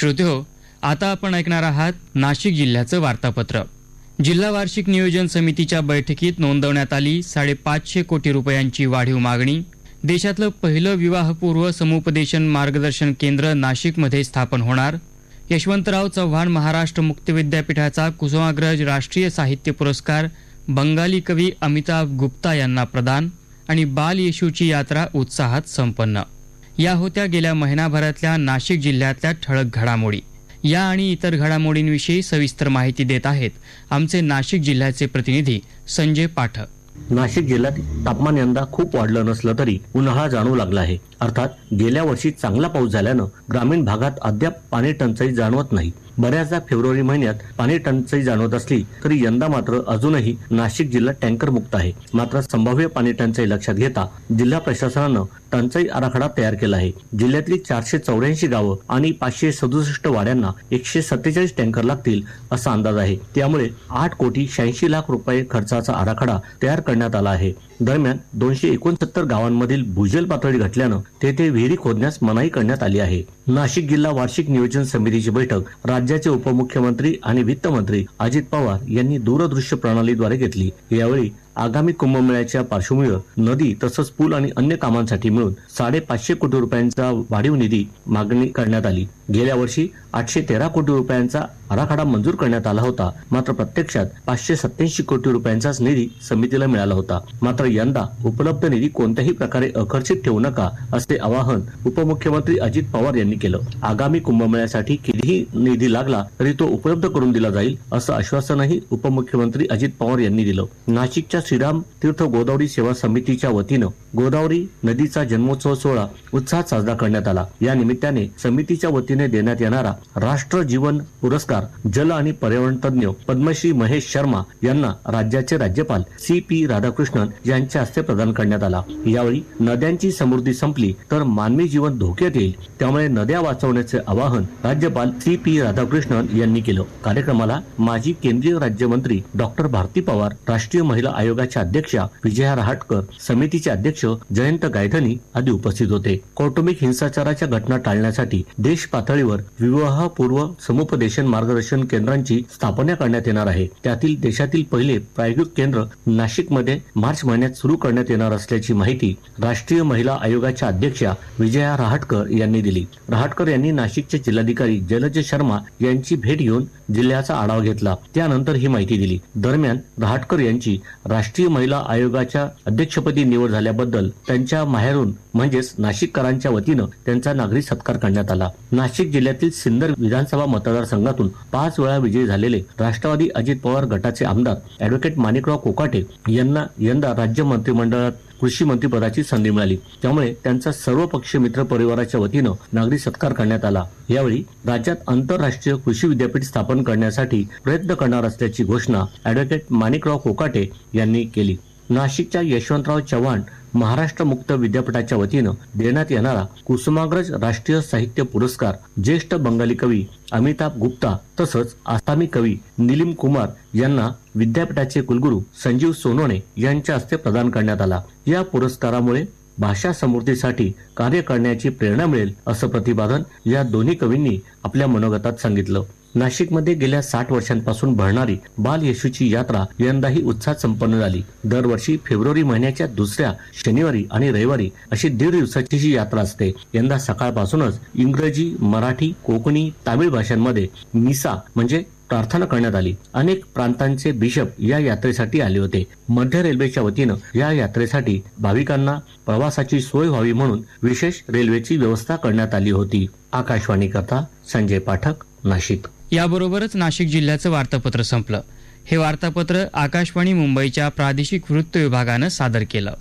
श्रोतेहो आता आपण ऐकणार आहात नाशिक जिल्ह्याचं वार्तापत्र. जिल्हा वार्षिक नियोजन समितीच्या बैठकीत नोंदवण्यात आली साडेपाचशे कोटी रुपयांची वाढीव मागणी. देशातलं पहिलं विवाहपूर्व समुपदेशन मार्गदर्शन केंद्र नाशिकमध्ये स्थापन होणार. यशवंतराव चव्हाण महाराष्ट्र मुक्त विद्यापीठाचा कुसुमाग्रज राष्ट्रीय साहित्य पुरस्कार बंगाली कवी अमिताभ गुप्ता यांना प्रदान आणि बाल येशूची यात्रा उत्साहात संपन्न. या होत्या गेल्या महिनाभरातल्या नाशिक जिल्ह्यातल्या ठळक घडामोडी. या आणि इतर घडामोडींविषयी सविस्तर माहिती देत आहेत आमचे नाशिक जिल्ह्याचे प्रतिनिधी संजय पाठक. नाशिक जिल्ह्यात तापमान यंदा खूप वाढलं नसलं तरी उन्हाळा जाणवू लागला आहे. अर्थात गेल्या वर्षी चांगला पाऊस झाल्यानं ग्रामीण भागात अद्याप पाणी टंचाई जाणवत नाही. बऱ्याचदा फेब्रुवारी महिन्यात पाणी टंचाई जाणवत असली तरी यंदा मात्र अजूनही नाशिक जिल्हा टँकर मुक्त आहे. मात्र संभाव्य पाणी टंचाई लक्षात घेता जिल्हा प्रशासनानं टंचाई आराखडा तयार केला आहे. जिल्ह्यातली चारशे चौऱ्याऐंशी गावं आणि पाचशे सदुसष्ट वाड्यांना एकशे सत्तेचाळीस टँकर लागतील असा अंदाज आहे. त्यामुळे आठ कोटी शहाऐंशी लाख रुपये खर्चाचा आराखडा तयार करण्यात आला आहे. दरम्यान दोनशे एकोणसत्तर गावांमधील भूजल पातळी घटल्यानं तेथे विहिरी खोदण्यास मनाई करण्यात आली आहे. नाशिक जिल्हा वार्षिक नियोजन समितीची बैठक राज्य राज्याचे उपमुख्यमंत्री आणि वित्तमंत्री अजित पवार यांनी दूरदृश्य प्रणालीद्वारे घेतली. यावेळी आगामी कुंभमेळ्याच्या पार्श्वभूमीवर नदी तसंच पूल आणि अन्य कामांसाठी मिळून साडेपाचशे कोटी रुपयांचा वाढीव निधी मागणी करण्यात आली. गेल्या वर्षी आठशे तेरा कोटी रुपयांचा आराखडा मंजूर करण्यात आला होता. मात्र प्रत्यक्षात पाचशे सत्याऐंशी कोटी रुपयांचाच निधी समितीला मिळाला होता. मात्र यंदा उपलब्ध निधी कोणत्याही प्रकारे अखर्चित ठेवू नका असे आवाहन उपमुख्यमंत्री अजित पवार यांनी केलं. आगामी कुंभमेळ्यासाठी कितीही निधी लागला तरी तो उपलब्ध करून दिला जाईल असं आश्वासनही उपमुख्यमंत्री अजित पवार यांनी दिलं. नाशिकच्या श्रीराम तीर्थ गोदावरी सेवा समितीच्या वतीनं गोदावरी नदीचा जन्मोत्सव सोहळा उत्साहात साजरा करण्यात आला. या निमित्ताने समितीच्या वतीने देण्यात येणारा राष्ट्र जीवन पुरस्कार जल आणि पर्यावरण तज्ञ पद्मश्री महेश शर्मा यांना राज्याचे राज्यपाल सी पी राधाकृष्णन यांच्या हस्ते प्रदान करण्यात आला. यावेळी नद्यांची समृद्धी संपली तर मानवी जीवन धोक्यात येईल त्यामुळे नद्या वाचवण्याचे आवाहन राज्यपाल सी पी राधाकृष्णन यांनी केलं. कार्यक्रमाला माजी केंद्रीय राज्यमंत्री डॉक्टर भारती पवार राष्ट्रीय महिला आयोगाच्या अध्यक्षा विजया रहाटकर समितीचे अध्यक्ष जयंत गायधनी आदी उपस्थित होते. कौटुंबिक हिंसाचाराच्या घटना टाळण्यासाठी देश पातळीवर विवाहपूर्व समुपदेशन मार्गदर्शन केंद्रांची स्थापना करण्यात येणार आहे. त्यातील देशातील पहिले प्रायोगिक केंद्र नाशिकमध्ये मार्च महिन्यात सुरू करण्यात येणार असल्याची माहिती राष्ट्रीय महिला आयोगाच्या अध्यक्षा विजया रहाटकर यांनी दिली. रहाटकर यांनी नाशिकचे जिल्हाधिकारी जलज शर्मा यांची भेट घेऊन जिल्ह्याचा आढावा घेतला. त्यानंतर ही माहिती दिली. दरम्यान रहाटकर यांची राष्ट्रीय महिला आयोगाच्या अध्यक्षपदी निवड झाल्याबद्दल त्यांच्या माहेरून म्हणजेच नाशिककरांच्या वतीनं त्यांचा नागरी सत्कार करण्यात आला. नाशिक जिल्ह्यातील सिन्नर विधानसभा मतदारसंघातून पाच वेळा विजयी झालेले राष्ट्रवादी अजित पवार गटाचे आमदार अॅडव्होकेट माणिकराव कोकाटे यांना यंदा राज्य मंत्रिमंडळात कृषी मंत्रीपदाची संधी मिळाली. त्यामुळे त्यांचा सर्व पक्षीय मित्र परिवाराच्या वतीनं नागरी सत्कार करण्यात आला. यावेळी राज्यात आंतरराष्ट्रीय कृषी विद्यापीठ स्थापन करण्यासाठी प्रयत्न करणार असल्याची घोषणा अॅडव्होकेट माणिकराव कोकाटे यांनी केली. नाशिकच्या यशवंतराव चव्हाण महाराष्ट्र मुक्त विद्यापीठाच्या वतीनं देण्यात येणारा कुसुमाग्रज राष्ट्रीय साहित्य पुरस्कार ज्येष्ठ बंगाली कवी अमिताभ गुप्ता तसंच आसामी कवी निलिम कुमार यांना विद्यापीठाचे कुलगुरू संजीव सोनोने यांच्या हस्ते प्रदान करण्यात आला. या पुरस्कारामुळे भाषा समृद्धीसाठी कार्य करण्याची प्रेरणा मिळेल असं प्रतिपादन या दोन्ही कवींनी आपल्या मनोगतात सांगितलं. नाशिकमध्ये गेल्या साठ वर्षांपासून भरणारी बाल येशूची यात्रा यंदाही उत्साहात संपन्न झाली. दरवर्षी फेब्रुवारी महिन्याच्या दुसऱ्या शनिवारी आणि रविवारी अशी दीड दिवसाची ही यात्रा असते. यंदा सकाळपासूनच इंग्रजी मराठी कोकणी तामिळ भाषांमध्ये मिसा म्हणजे प्रार्थना करण्यात आली. अनेक प्रांतांचे बिशप या यात्रेसाठी आले होते. मध्य रेल्वेच्या वतीनं या यात्रेसाठी भाविकांना प्रवासाची सोय व्हावी म्हणून विशेष रेल्वेची व्यवस्था करण्यात आली होती. आकाशवाणी करता संजय पाठक नाशिक. याबरोबरच नाशिक जिल्ह्याचं वार्तापत्र संपलं. हे वार्तापत्र आकाशवाणी मुंबईच्या प्रादेशिक वृत्त विभागानं सादर केलं.